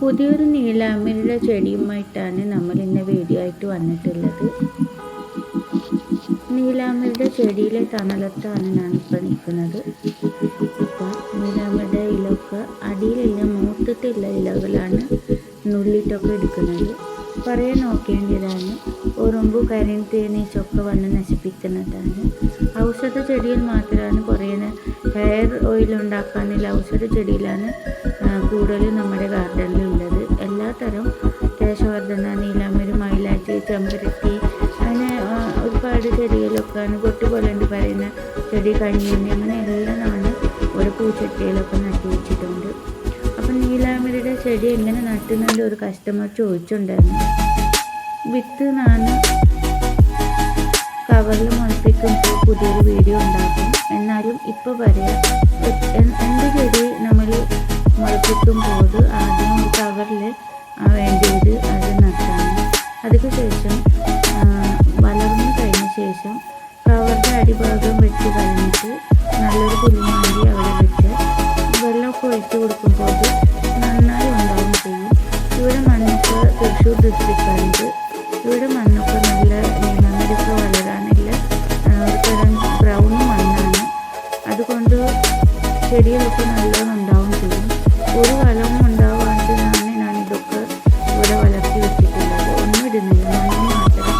പുതിയൊരു നീലാമ്പരിയുടെ ചെടിയുമായിട്ടാണ് നമ്മൾ ഇന്ന് വീഡിയോ ആയിട്ട് വന്നിട്ടുള്ളത്. നീലാമ്പരിയുടെ ചെടിയിലെ തണലത്താണ് ഞാനിപ്പോൾ നിൽക്കുന്നത്. ഇപ്പം നീലാമ്പരിയുടെ ഇലയൊക്കെ അടിയിലില്ല മൂത്തിട്ടുള്ള ഇലകളാണ് നുള്ളിട്ടൊക്കെ എടുക്കുന്നത്. കുറേ നോക്കേണ്ടതാണ് ഉറുമ്പ് കരിയും തേനീച്ചൊക്കെ വന്ന് നശിപ്പിക്കുന്നതാണ്. ഔഷധ ചെടിയിൽ മാത്രമാണ് കുറേ ഹെയർ ഓയിൽ ഉണ്ടാക്കാനുള്ള ഔഷധ ചെടിയിലാണ് കൂടുതലും നമ്മുടെ ഗാർഡനിൽ ഉള്ളത്. എല്ലാത്തരം കേശവർദ്ധന നീലാമ്പരി മൈലാറ്റി ചെമ്പരത്തി അങ്ങനെ ഒരുപാട് ചെടികളൊക്കെയാണ് പൊട്ടുപോലണ്ട് പറയുന്ന ചെടി കഞ്ഞിയുണ്ട് അങ്ങനെ എല്ലാമാണ് ഒരു പൂച്ചട്ടിയിലൊക്കെ നട്ടു വെച്ചിട്ടുണ്ട് അപ്പം നീലാമരയുടെ ചെടി എങ്ങനെ നട്ടുന്നതിന്റെ ഒരു കസ്റ്റമർ ചോദിച്ചിട്ടുണ്ടായിരുന്നു. വിത്ത് നാണ് കവറിൽ മുളപ്പിക്കുമ്പോൾ പുതിയൊരു വീഡിയോ ഉണ്ടാക്കും. എന്നാലും ഇപ്പോൾ പറയാം എന്ത് ചെടി നമ്മൾ മുളപ്പിക്കുമ്പോൾ ആദ്യം കവറിൽ വേണ്ടിയത് അത് നട്ടാണ്. അതിന് ശേഷം ആ, വളർന്നു കഴിഞ്ഞ ശേഷം കവറിന്റെ അടിഭാഗം വെച്ച് കളഞ്ഞിട്ട് തൃശ്ശൂർ ഡിസ്ട്രിക്റ്റാണിത് ഇവിടെ മണ്ണൊക്കെ നല്ല മണ്ണൊക്കെ വളരാനില്ല. ബ്രൗൺ മണ്ണാണ്. അതുകൊണ്ട് ചെടികളൊക്കെ നല്ലോണം ഉണ്ടാവും ചെയ്യും. ഒരു വളവും ഉണ്ടാവാണ്ടാണ് ഞാൻ ഇതൊക്കെ ഇവിടെ വളർത്തി വെച്ചിട്ടുള്ളത്. ഒന്നും ഇടുന്നില്ല. മണ്ണ് മാത്രം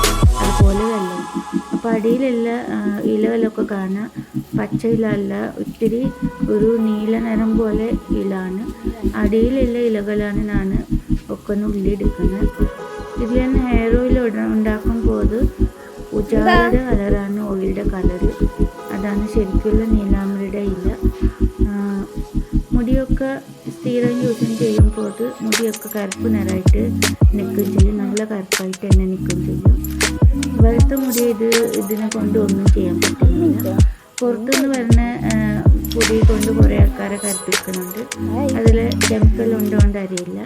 അതുപോലെ വെള്ളം. അപ്പോൾ അടിയിലുള്ള ഇലകളൊക്കെ കാണാം പച്ച ഇല അല്ല ഒത്തിരി ഒരു നീല നിറം പോലെ ഇലാണ്. അടിയിലുള്ള ഇലകളാണ് ഞാൻ ഒക്കെ ഉള്ളിയെടുക്കുന്നത്. ഇതിൽ ഞാൻ ഹെയർ ഓയിൽ ഉണ്ടാക്കുമ്പോൾ ഉജാലയുടെ കളറാണ് ഓയിലിന്റെ കളർ അതാണ് ശരിക്കുള്ള നീലാമ്പരിയുടെ ഇല. മുടിയൊക്കെ സ്ഥിരം യൂസ് ചെയ്യുമ്പോൾ മുടിയൊക്കെ കറുപ്പ് നിറമായിട്ട് നിൽക്കുകയും ചെയ്യും. നല്ല കറുപ്പായിട്ട് തന്നെ നിൽക്കുകയും ചെയ്യും. വെളുത്ത മുടി ഇത് ഇതിനെ കൊണ്ട് ഒന്നും ചെയ്യാൻ പറ്റുന്നില്ല. പുറത്തുനിന്ന് വരുന്ന പൊടി കൊണ്ട് കുറേ ആൾക്കാരെ കരുത്തിക്കുന്നുണ്ട് അതിൽ കെമിക്കൽ ഉണ്ടോണ്ട് അറിയില്ല.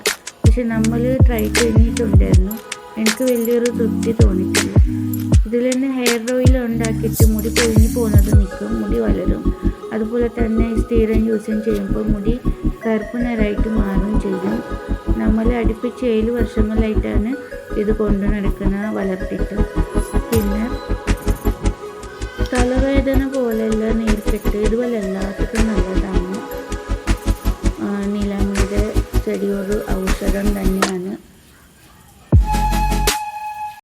പക്ഷെ നമ്മൾ ട്രൈ ചെയ്യുന്നിട്ടുണ്ടായിരുന്നു എനിക്ക് വലിയൊരു തൃപ്തി തോന്നിയിട്ടില്ല. ഇതിൽ തന്നെ ഹെയർ ഓയിൽ ഉണ്ടാക്കിയിട്ട് മുടി പൊഴിഞ്ഞു പോകുന്നത് നിൽക്കും മുടി വളരും. അതുപോലെ തന്നെ സ്ഥിരം യൂസും ചെയ്യുമ്പോൾ മുടി കറുപ്പ് നിറമായിട്ട് മാറും ചെയ്യും. നമ്മൾ അടുപ്പിച്ച് ഏഴ് വർഷങ്ങളായിട്ടാണ് ഇത് കൊണ്ടു നടക്കുന്ന വളർത്തിയിട്ട്. നല്ലൊരു ഔഷധം തന്നെയാണ്.